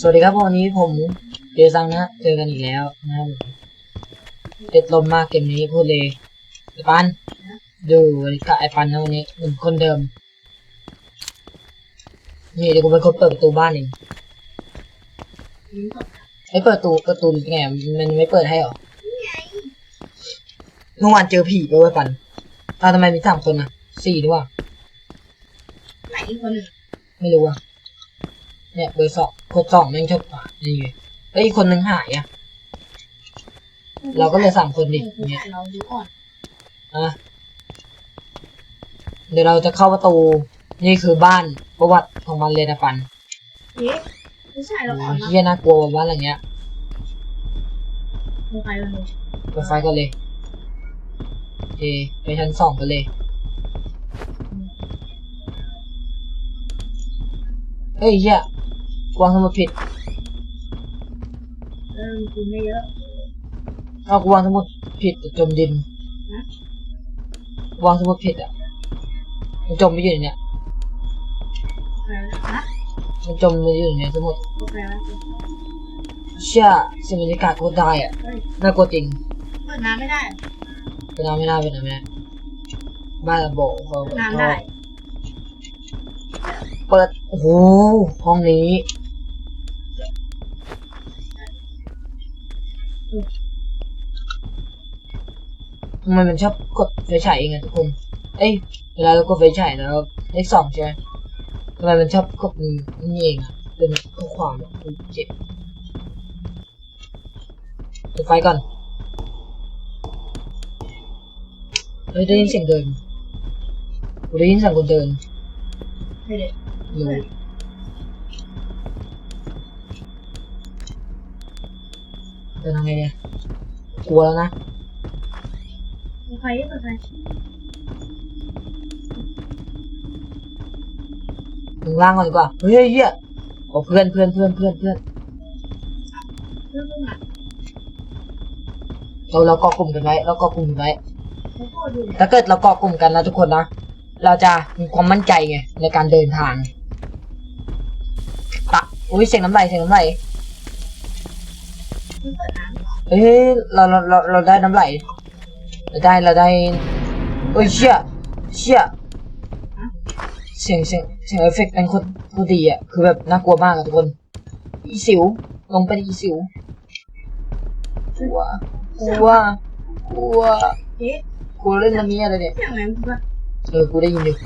สวัสดีครับวันนี้ผมเจซังนะเจอกันอีกแล้วนะครับติดลมมากเกมนี้พูดเลยไอ้ปันดูกับไอ้ปันนะวันนี้เหมือนคนเดิม นี่เดี๋ยวกูเป็นคนเปิดประตูบ้านเองไอ้เปิดประตูประตูไงมันไม่เปิดให้หรอเมื่อวานเจอผีไปเว้ยปันตาวทำไมมีสามคนนะสี่ด้วยวะไหนอีกคนหนึ่งไม่รู้อะ เนี่ยเบอร์สองคนสองแม่งชอบป่านี่ไงเอ้ยอีกคนนึงหายอะ เราก็เหลยสามคนดิเนี่เนี่ยยเราดูก่อนอะเดี๋ยวเราจะเข้าประตู นี่คือบ้านประวัติของมันเลยนะปันเอ๊ะไม่ใช่เราโอ้ก่อนยนะเฮียน่ากลัวว่ะบ้านหลังเนี้ยลงไปเลยเปิดไฟกันเลยโอเคไปชั้นสองกันเลยเฮ้ยเฮีย วางสมุดผิดเออกินไม่เยอะเอากูวางสมุดผิดแต่จมดินฮะวางสมุดผิดอะมันจมไปอยู่ในเนี่ยไปนะมันจมไปอยู่ในสมุดโอเคแล้วเชื่อเสียงบรรยากาศโคตรได้อะเฮ้ยน่ากลัวจริงเปิดน้ำไม่ได้เป็นน้ำไม่น่าเป็นน้ำไม่ได้บ้านระโบเขาเปิดน้ำได้เปิดโอ้โหห้องนี้ ทำไมมันชอบกดไฟฉายเองอะทุกคน เอ้ย เวลาเรากดไฟฉายแล้วเลขสองใช่ไหมทำไมมันชอบกดนี่เองอะเป็นข้อความอะเจ็บปิดไฟก่อน เฮ้ยได้ยินเสียงเดินกูได้ยินเสียงคนเดินเฮ้ยรู้เป็นยังไงเนี่ยกลัวแล้วนะ เปิดไฟเปิดไฟมึงล่างก่อนดีกว่า เฮ้ยเฮียโอ้เพื่อนเพื่อนเพื่อนเพื่อนเพื่อน เราเราเกาะกลุ่มกันไว้เราเกาะกลุ่มกันไว้ถ้าเกิดเราเกาะกลุ่มกันนะทุกคนนะ เราจะมีความมั่นใจไงในการเดินทางตะอุ้ยเสียงน้ำไหลเสียงน้ำไหลเปิดน้ำเฮ้ยเราเราเราเราได้น้ำไหล เราได้เราได้เอ้ยเชี่ยเชี่ยเสียงเสียงเสียงเอฟเฟกต์เป็นโคตรโคตรดีอะคือแบบน่ากลัวมากอะทุกคน อีสิวลงไปดิอีสิวกลัวกลัวกลัวเอ๊ะกลัวเล่นน้ำนี้อะไรเนี่ยอย่างนั้นก็เออกูได้ยินอยู่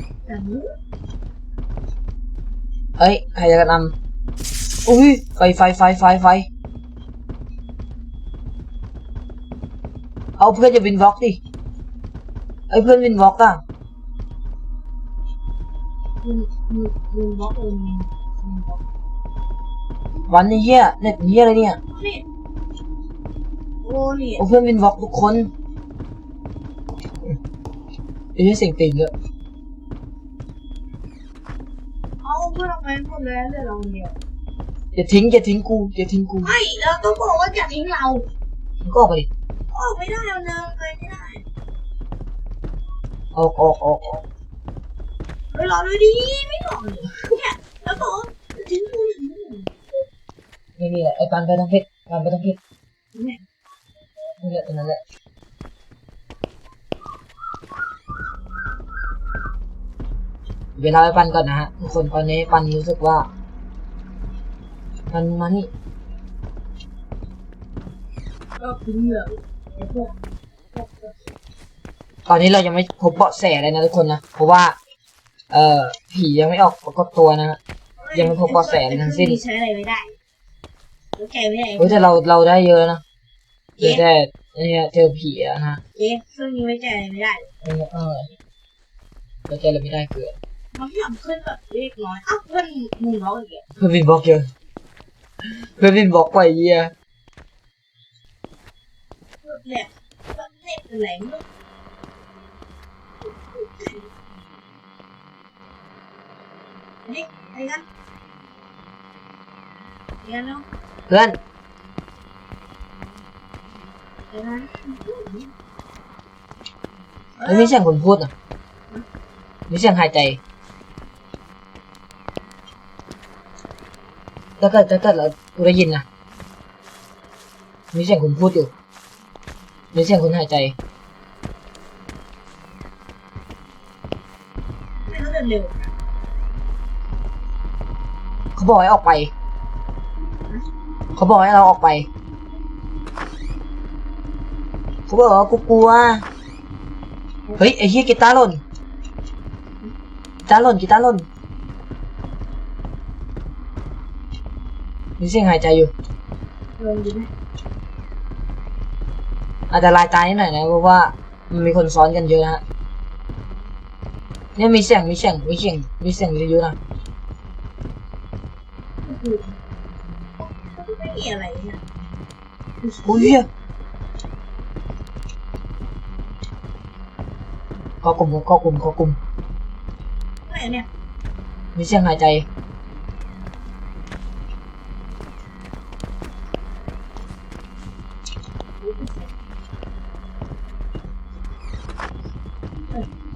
เอ้ยใครจะนำอุ้ยไฟไฟไฟไฟไฟ เอาเพื่อนจะวินวอล์กดิไอ้ยเพื่อนวินวอล์กอะมึงมึงมึงบล็อกเองมึงบล็อกวันนี้เฮียเน็ตเฮียอะไรเนี่ยนี่โอ้นี่โอ้เพื่อนวินวอล์กทุกคนเอ้ยเสียงตีนเลยเอาเพื่อนเราไปหมดแล้วเหลือเราคนเดียวอย่าทิ้งอย่าทิ้งกูอย่าทิ้งกูไม่เราต้องบอกว่าจะทิ้งเรามึงก็ออกไปดิ ออกไม่ได้เราเดินไปไม่ได้ออกออกออกออกเฮ้ยรอด้วยดิไม่รอเลยเนี่ยแล้วบอกว่าจะทิ้งกูอย่างนี้นี่นี่แหละไอ้ปันไปต้องเพชรปันไปต้องเพชรเนี่ยนี่แหละตรงนั้นแหละเวลาไปปันก่อนนะฮะทุกคนตอนนี้ปันรู้สึกว่ามันมานี่ก็ทิ้งเหลือไอ้พวกพวก ตอนนี้เรายังไม่พบเบาะแสอะไรนะทุกคนนะเพราะว่า เอ่อผียังไม่ออกปรากฏตัวนะฮะ ยังไม่พบเบาะแสอะไรทั้งสิ้น ใช้อะไรไม่ได้แล้วแกไม่ได้เฮ้ยแต่เราเราได้เยอะนะเจอแต่เนี่ยเจอผีอะนะฮะเจ๊เครื่องนี้ไม่ใจอะไรไม่ได้เออเออเราเจออะไรไม่ได้เกิดมันไม่ยอมขึ้นแบบเล็กน้อยอ้าวเพื่อนมึงร้องอีกแล้วเพื่อนวินบอกเยอะเพื่อนวินบอกไปเยี่ย เนี่ยแบบเล็กอะไรไม่รู้นี่ไอ้กันไอ้กันเนาะเพื่อนไอ้กันเฮ้ยมีเสียงคนพูดอะมีเสียงหายใจถ้าเกิดถ้าเกิดเรากูได้ยินนะมีเสียงคุณพูดอยู่ มีเสียงคุณหายใจไม่ต้องเดินเร็วเขาบอกให้ออกไป เขาบอกให้เราออกไป เขาบอกว่ากูกลัว เฮ้ยไอ้เหี้ยกีตาร์หล่นกีตาร์หล่นกีตาร์หล่นมีเสียงหายใจอยู่ลงดีไหม อาจจะลายตายนิดหน่อยนะเพราะว่ามันมีคนซ้อนกันเยอะนะฮะเนี่ยมีเสียงมีเสียงมีเสียงมีเสียงเยอะๆนะคือไม่มีอะไรเนี่ยโอ้ยเหี้ยเกาะกลุ่มครับเกาะกลุ่มเกาะกลุ่มอะไรเนี่ยมีเสียงหายใจ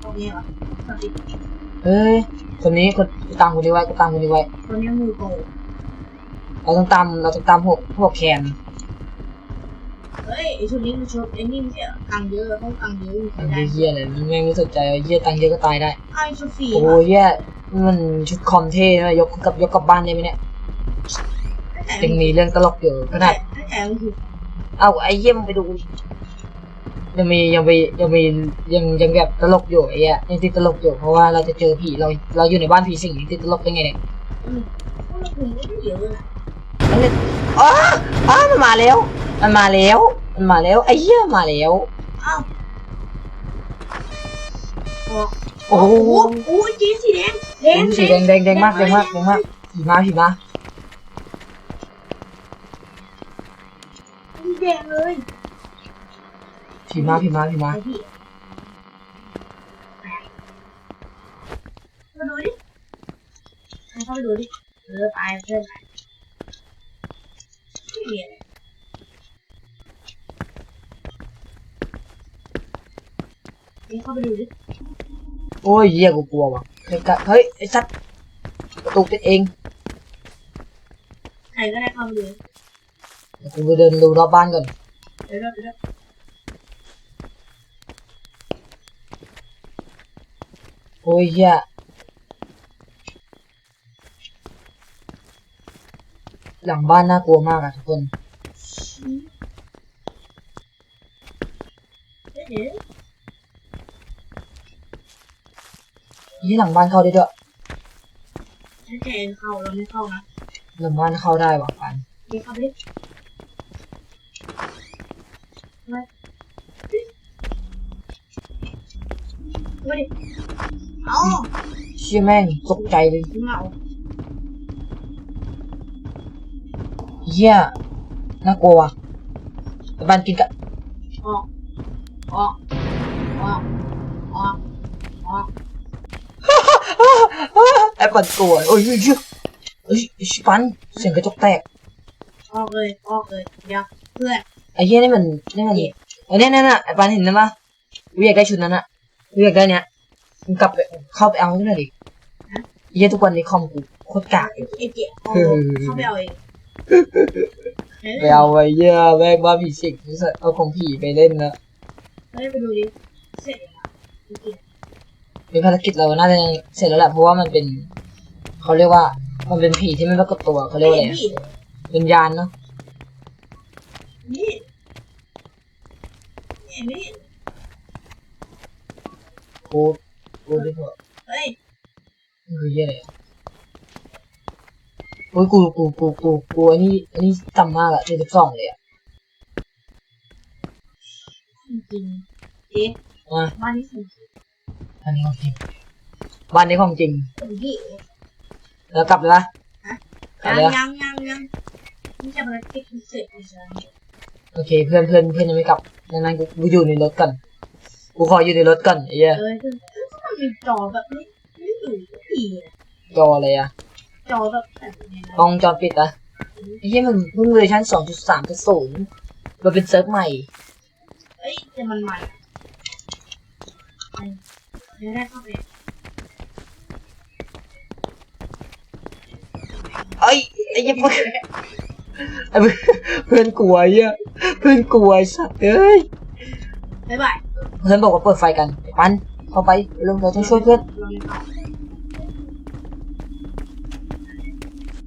ตรงนี้เหรอสติ เฮ้ย ค นนี้คนกูตามคนนี้ไว้กูตามคนนี้ไว้ตรงนี้มือโกเราต้องตามเราต้องตามพวกพวกแคนเฮ้ยไอชุดนี้มันชุดไอ้นี่ไม่ใช่ตังเยอะต้องตังเยอะอยู่มันได้เหี้ยอะไรมันไม่รู้สนใจเหี้ยตังค์เยอะก็ตายได้ไอ้ชุดฟรีโอ้ยเหี้ยนี่มันชุดคอมเท่นะยกกับยกกลับบ้านได้ไหมเนี่ยยังมีเรื่องตลกอยู่ขนาดตั้งแต่มันคือเอาไอ้เยี่ยมงไปดู ยังมียังมียังมียังยังแบบตลกอยู่ไอ้เหี้ยยังติดตลกอยู่เพราะว่าเราจะเจอผีเราเราอยู่ในบ้านผีสิงยังติดตลกได้ไงเนี่ยอืมพวกเราคุมก็ไม่เยอะนะมันเลยอ๋ออ๋อมันมาแล้ว มันมาแล้วมันมาแล้วไอ้เหี้ยมาแล้วอ้าวโอ้โหโอ้โหจีสีแดงแดงสีแดงแดงแดงมากแดงมากแดงมากผีมาผีมาสีแดงเลย ผีมาผีมาผีมาไปพี่มาดูดิให้เข้าไปดูดิเออไปเพื่อนไปไม่มีอะไรเดี๋ยวเข้าไปดูดิ โอ้ยเหี้ยกูกลัวว่ะเฮ้ยกะเฮ้ยไอ้สัตว์ประตูปิดเอง ใครก็ได้เข้าไปดูเดี๋ยวกูไปเดินดูรอบบ้านก่อนเดี๋ยวเดี๋ยวเดี๋ยว โอ้ยเหี้ยหลังบ้านน่ากลัวมากอะทุกคนเดี๋ยวเดี๋ยวยี่หลังบ้านเข้าได้ด้วยถ้าแกเข้าเราไม่เข้านะหลังบ้านเข้าได้ว่ะปันเดี๋ยวเข้าไป เชี่ยแม่งตกใจเลยเหงาเหี้ยน่ากลัวว่ะไอ้บ้านกินกะออกออกออกออกออกไอ้ปันกลัวโอ้ยเชี่ยเอ้ยชิปันเสียงกระจกแตกออกเลยออกเลยเดี๋ยวเพื่อนไอ้เหี้ยนี่มันนี่มันไอ้เนี่ยนั่นน่ะไอ้ปันเห็นนะปะกูอยากได้ชุดนั้นอะกูอยากได้เนี้ย มึงกลับไปเข้าไปเอาที่ไหนอยดิไอ้เหี้ยทุกวันนี้คอมกูโคตรกากเลย ไอ้เจ๊เอาเข้าไปเอาเองไปเอาไว้เหี้ยแม่งบ้าผีสิงนี่สัตว์เอาของผีไปเล่นนะเฮ้ยไปดูดิเสร็จแล้วจริงเป็นภารกิจเราน่าจะเสร็จแล้วแหละเพราะว่ามันเป็นเขาเรียกว่า มันเป็นผีที่ไม่ปรากฏตัวเขาเรียกว่าอะไรอะพี่วิญญาณเนาะนี่นี่นี่กู กูดิพอเฮ้ยมันคือเหี้ยอะไรอะโอ้ยกูกูกูกูกูอันนี้อันนี้ต่ำมากอะเจ็ดสิบสองเลยอะจริงเจ๊อะบ้านนี้สมอันนี้ของจริงบ้านนี้ของจริงสมพี่แล้วกลับเลยปะกลับยังเลยปะยังยังยังนี่จะภารกิจพิเศษไม่ใช่โอเคเพื่อนเพื่อนเพื่อนยังไม่กลับดังนั้นกูกูอยู่ในรถก่อนกูขออยู่ในรถก่อนไอ้เหี้ยเออคือ มันมีจอแบบไม่ไม่อยู่ก็ผีอะจออะไรอะจอแบบแบบนี้นะกล้องวงจอปิดอะไอ้เหี้ยมันเพิ่งเวอร์ชันสองจุดสามจุดศูนย์มันเป็นเซิร์ฟใหม่ เอ้ยแต่มันใหม่อะเออเดี๋ยวได้เข้าไปเอ้ยไอ้เหี้ยเพื่อนไอ้เพื่อนเพื่อนกลัวไอ้เหี้ยเพื่อนกลัวไอ้สัตว์เอ้ยบ๊ายบาย เพื่อนบอกว่าเปิดไฟกันไอ้ปัน เข้าไปเร็วเราต้องช่วยเพื่อนเราไม่เข้า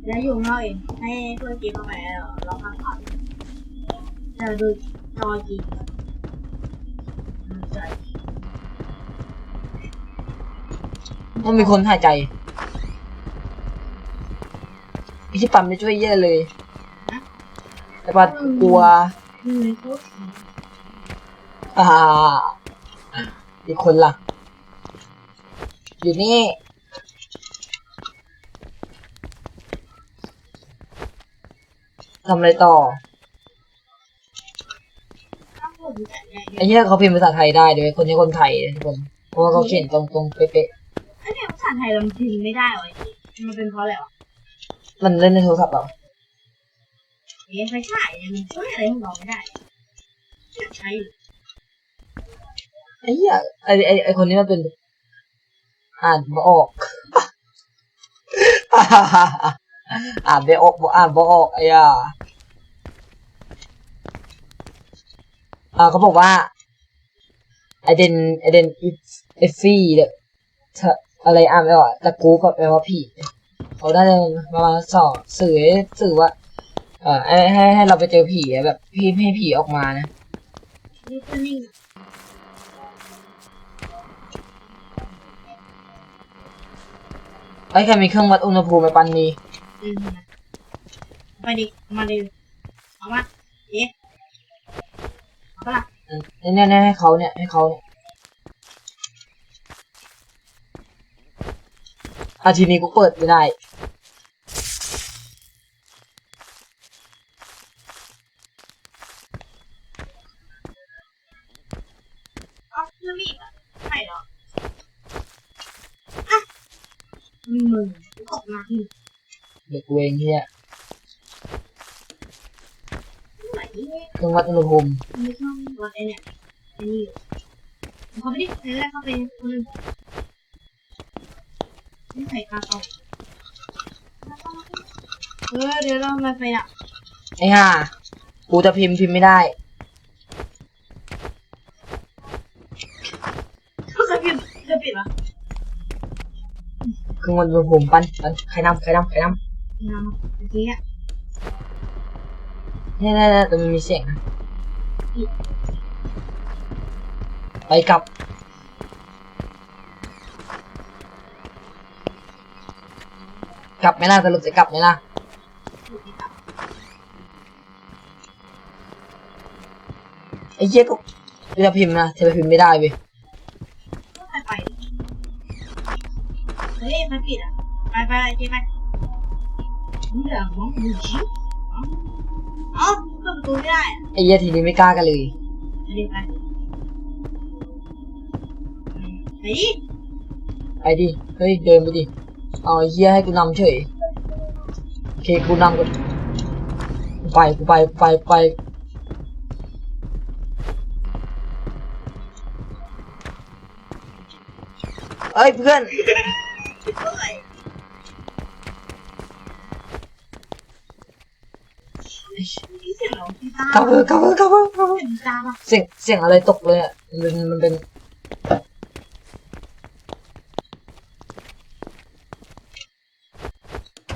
แล้วอยู่ข้างนอกเองให้เพื่อนกินเข้าไปแล้วเราพักผ่อนจะดูจอจีใช่มันมีคนหายใจไอ้ที่ปันไม่ช่วยเหี้ยเลยไอ้ปันกลัวอืมโคตรอ่าอีกคนล่ะ อยู่นี่ทำอะไรต่อถ้าพูดแต่เนี่ยไอ้เนี้ยเขาพิมพ์ภาษาไทยได้ด้วยคนนี้คนไทยนะทุกคนเพราะว่าเขาเขียนตรงตรงๆเป๊ะไอ้เนี่ยภาษาไทยเราพิมพ์ไม่ได้วะมันเป็นเพราะอะไรวะๆมันเล่นในโทรศัพท์เราเอ๊ะไฟฉายเนี่ยมันช่วยอะไรของเราไม่ได้อยากใช้อยู่ไอ้เหี้ยไอ้ไอ้ไอ้คนนี้มันเป็น อ่านบ่ออกอ่านไม่ออกบ่อ่านบ่ออกไอ้อะอ่าเขาบอกว่าไอเดนไอเดนเอฟฟี่เนี่ยเธอะไรอ่านไม่ออกต่กูก็แปลว่าผีเขาได้มาสอนสื่อสื่อว่า เออให้ให้เราไปเจอผีแบบพี่ให้ผีออกมานะ นี่ก็นิ่ง ไอ้ยใครมีเครื่องวัดอุณหภูมิไหมปันมีอืมไปดิมาดิเอามาเอ๊ะเอาปะล่ะอืมเนี่ยเนี่ยให้เขาเนี่ยให้เขาเนี่ยอาทีนี้กูเปิดไม่ได้ เอาเพื่อมีดอะใช่เหรออะมึงมึงตกน้ำ เด็กเวงเฮียไหนเนี่ยเครื่องวัดอุณหภูมิไม่ชอบวัดไอเนี่ยไอ้นี่เขาไม่ได้ใช้แรกเขาเป็นคนนึงนี่ใส่กาเกาเออเดี๋ยวเรามาไปอะไอ้ห่ากูจะพิมพ์พิมพ์ไม่ได้เขาจะปิดจะปิดเหรอเครื่องวัดอุณหภูมิปันปันใครนำใครนำใครน น้ำเมื่อกี้อะำเนี่ยเนี่ยเนี่แต่มันมีเสียงนะไปกลับ กลับไหมล่ะสรุปจะกลับไหมล่ะไอ้เหี้ยก็จะพิมพ์นะจะพิมพ์ไม่ได้เว้ยไปไปเฮ้ยมันปิดอะ ไปไปไปไปมึงเอมองมึงชิเอ้าเปิดประตูไม่ได้อะไอ้เหี้ยทีนี้ไม่กล้ากันเลย ไปดิไปไปดิไปดิ เฮ้ย เดินไปดิ เอาไอ้เหี้ยให้กูนำเฉย โอเค กูนำกูกูไป กูไป กูไปกูไป เอ้ยเพื่อน มี เสียงร้องกีตาร์กลับเถอะกลับเถอะกลับเถอะกลับเถอะเสียงกีตาร์ป่ะเสียงเสียงอะไรตกเลยอะมันเป็นมันเป็น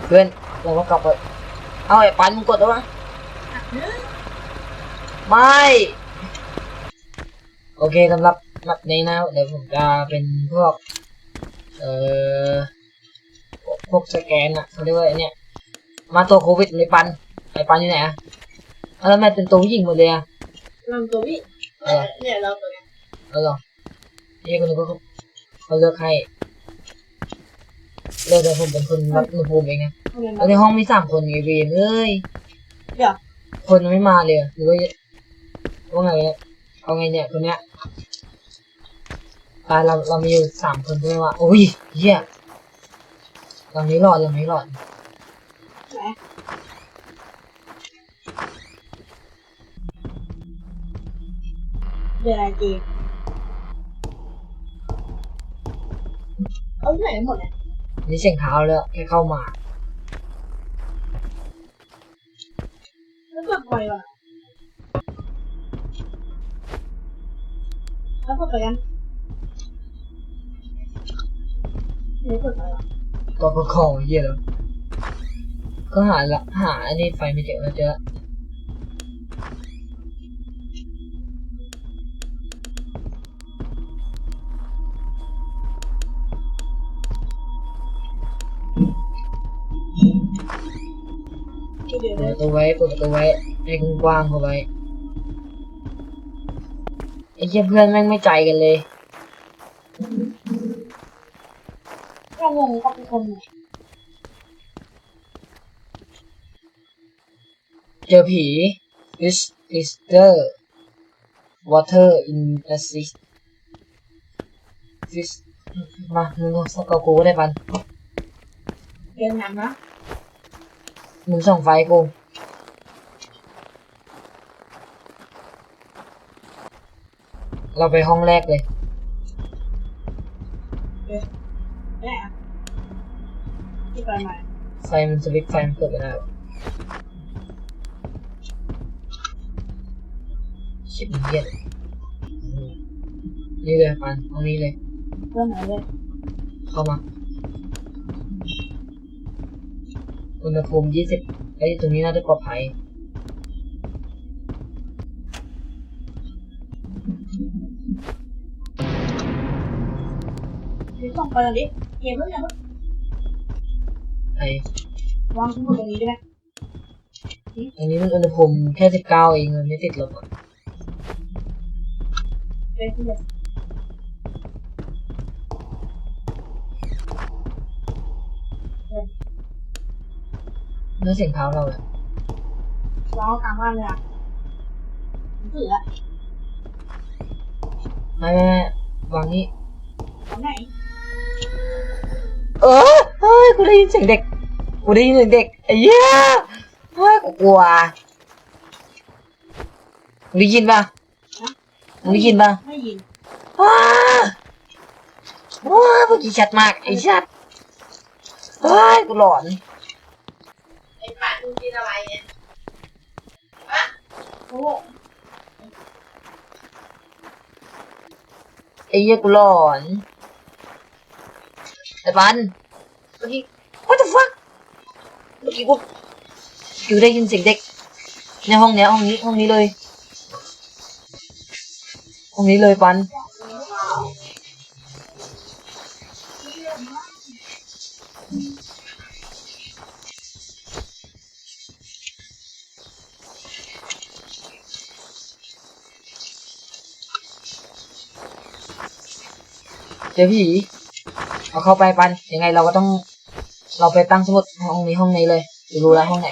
เพื่อนเราก็กลับไปเอาไอ้ปันมึงกดแล้ววะหักเนื้อไม่โอเคสำหรับแมปนี้นะเดี๋ยวผมจะเป็นพวกเอ่อพวกพวกสแกนอะเขาเรียกว่าไอ้เนี่ยมาตัวโควิดในปันไอ้ปันอยู่ไหนอะเอาแล้วทำไมเป็นตัวผู้หญิงหมดเลยอะลำตัวพี่เออ เนี่ยเราตัวเนี้ยเอาหรอนี่คนนึงก็เขาเลือกให้เลือกแต่ผมเป็นคนรับอุณหภูมิเองนะทำไมแล้วในห้องมีสามคนไงเวียนเอ้ย เดี๋ยวคนยังไม่มาเลยอะหรือว่าว่าไงเนี่ยเอาไงเนี่ยคนเนี้ยตายเราเรามีอยู่สามคนใช่ไหมวะโอ้ยเหี้ยเราไม่รอดเราไม่รอดเดี๋ย วอะไรเจมเอาที่ไหนหมดเนี่ยนี่เสียงเท้าเลยอะแค่เข้ามาแล้วกดปล่อยว่ะแล้วกดไปกันเดี๋ยวกดไปว่ะก็ก็คอเฮียแล้วก็หาละหาอันนี้ไฟไม่เจอแล้วเจอ ตูไว้เปิดประตูไว้ให้กว้างๆเข้าไว้ไอ้เหี้ยเพื่อนแม่งไม่ใจกันเลยก็งงเขาเป็นคนไงเจอผี fish fister water in assist fish มามึงสักกับกูก็ได้ปันเดินหนังนะมึงส่องไฟกู เราไปห้องแรกเลยแม่ที่ไปมาไฟมันสวิตช์ไฟมันเปิดไม่ได้หรอชิบเหี้ยเลยนี่เลยปันห้องนี้เลยเรื่องไหนเลยเข้ามา อุณหภูมิยี่สิบไอ้ยตรงนี้น่าจะปลอดภัย เดี๋ยวส่งไปเลยดิเกมเพิ่งยังไอ้วางสมุดตรงนี้ได้ไหมอันนี้มันอุณหภูมิแค่สิบเก้าเองมันไม่ติดลบอะเป็นที่เลยเนื้อเสียงเท้าเราอะวางกลางบ้านเลยอะหนังสืออะไม่ไม่ไม่วางนี่ของไหน เออเฮ้ยกูได้ยินเสียงเด็กกูได้ยินเสียงเด็กไอ้เหี้ยเฮ้ยกูกลัวมึงได้ยินปะมึงได้ยินปะไม่ยินว้าว้าเมื่อกี้ชัดมากไอ้ชัดเฮ้ยกูหลอนไอ้ป่าดูกินอะไรเนี่ยโอ้ไอ้เหี้ยกูหลอน ไอ้ปันเมื่อกี้ what the fuck เมื่อกี้กูอยู่ได้ยินเสียงเด็ก ในห้องเนี้ยห้องนี้ห้องนี้เลยห้องนี้เลยปันเจอผี เอาเข้าไปปันยังไงเราก็ต้อง เราไปตั้งสมุดห้องนี้ห้องนี้เลยจะรู้แล้วห้องไหน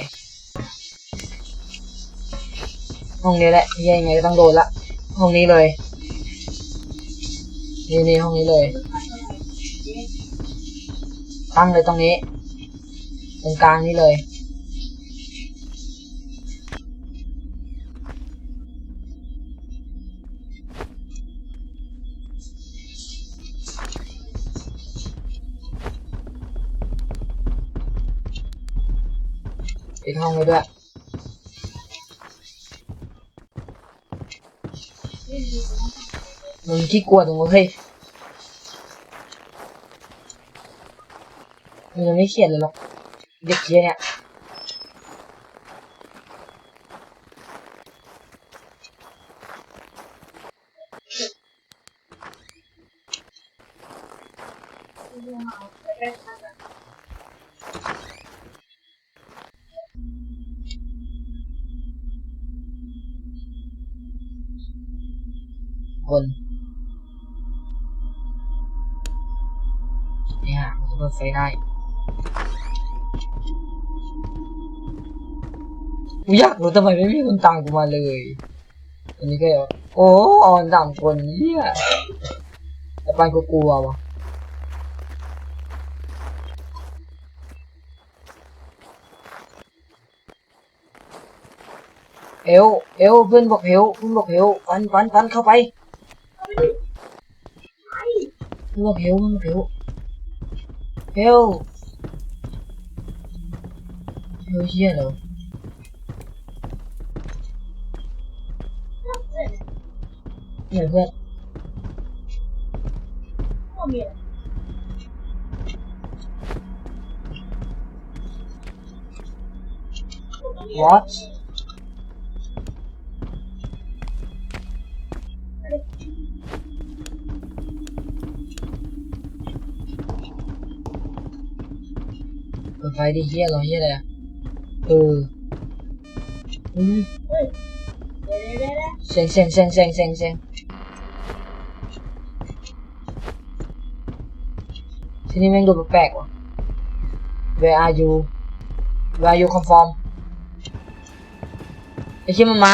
ห้องนี้แหละยังไงก็ต้องโดนละ ห้องนี้เลย นี่นี่ห้องนี้เลย ตั้งเลยตรงนี้ ตรงกลางนี้เลย ปิดห้องไว้ด้วยมึงขี้กลัวตรงนู้นเฮ้ยมึงยังไม่เขียนเลยหรอกเด็กเคียเนี่ย เนี่ยมันเปิดไฟได้กูอยากรู้ทำไมไม่มีคนตามกูมาเลย อันนี้ก็แบบโอ้ออนต่างคนเนี่ยแต่ปกูกลัววะเอวเอวเพื่อนบอกเอวเพื่อนบอกเอวปันปันปันเข้าไปเพื่อนบอกเอวเพื่อนบอกเอว Help! It was yellow. Yeah, that. Come here. What? ฟดิเฮียเรอเฮียอะไรเออเดี๋ยวเดี๋ยวเดี๋ยวเซ็งเซ็งเซ็งเซ็งเซ็งเซ็งทีนี่แม่งดูแปลกว่ะ Where are you Where are you come from ไอ้เชี่ยมันมา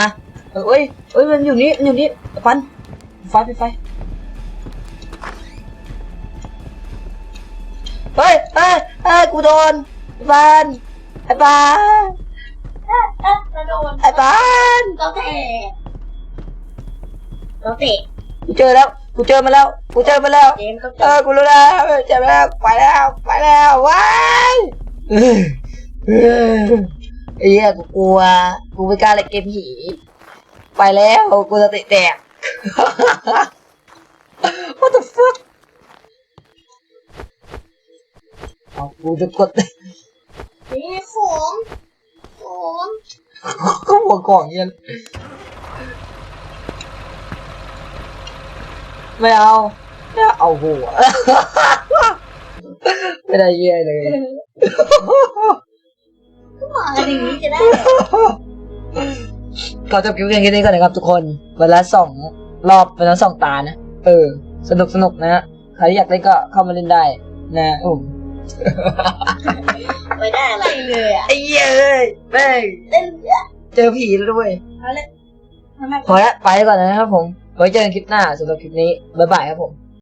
เอ้ยเอ้ยมันอยู่นี่มันอยู่นี่ปันไฟไปไฟเฮ้ยเฮ้ยเฮ้ยกูโดน ไอ้ปันไอ้ปันเอ๊ะเอ๊ะกระโดดไอ้ปันเราเตะเราเตะกูเจอแล้ว กูเจอมาแล้ว กูเจอมาแล้ว เกมก็เออกูรู้แล้วเจอมาแล้ว ไปแล้ว ไปแล้วว้ายเออเออไอ้เหี้ยกูกลัว กูไม่กล้าเล่นเกมผี ไปแล้ว กูจะเตะแตก What the fuck เอากูจะกด นี่ของของ ก็ หัวกล่องเงี้ยไม่เอาไม่เอาหัวไม่ได้เยี่ยเลยก็มากันอย่างนี้จะได้ขอจบคลิปเพียงแค่นี้ก่อนนะครับทุกคนวันละสองรอบวันละสองตานะเออ สนุกสนุกนะฮะใครที่อยากเล่นก็เข้ามาเล่นได้ นะโอ้โหไม่ได้อะไรเลยอะไอ้เหี้ยเอ้ยแม่งเล่นเยอะ เจอผีแล้วด้วยเอาเลยทำไมพอละไปก่อนนะครับผม ไว้เจอกันคลิปหน้าสำหรับคลิปนี้ บ๊ายบายครับผม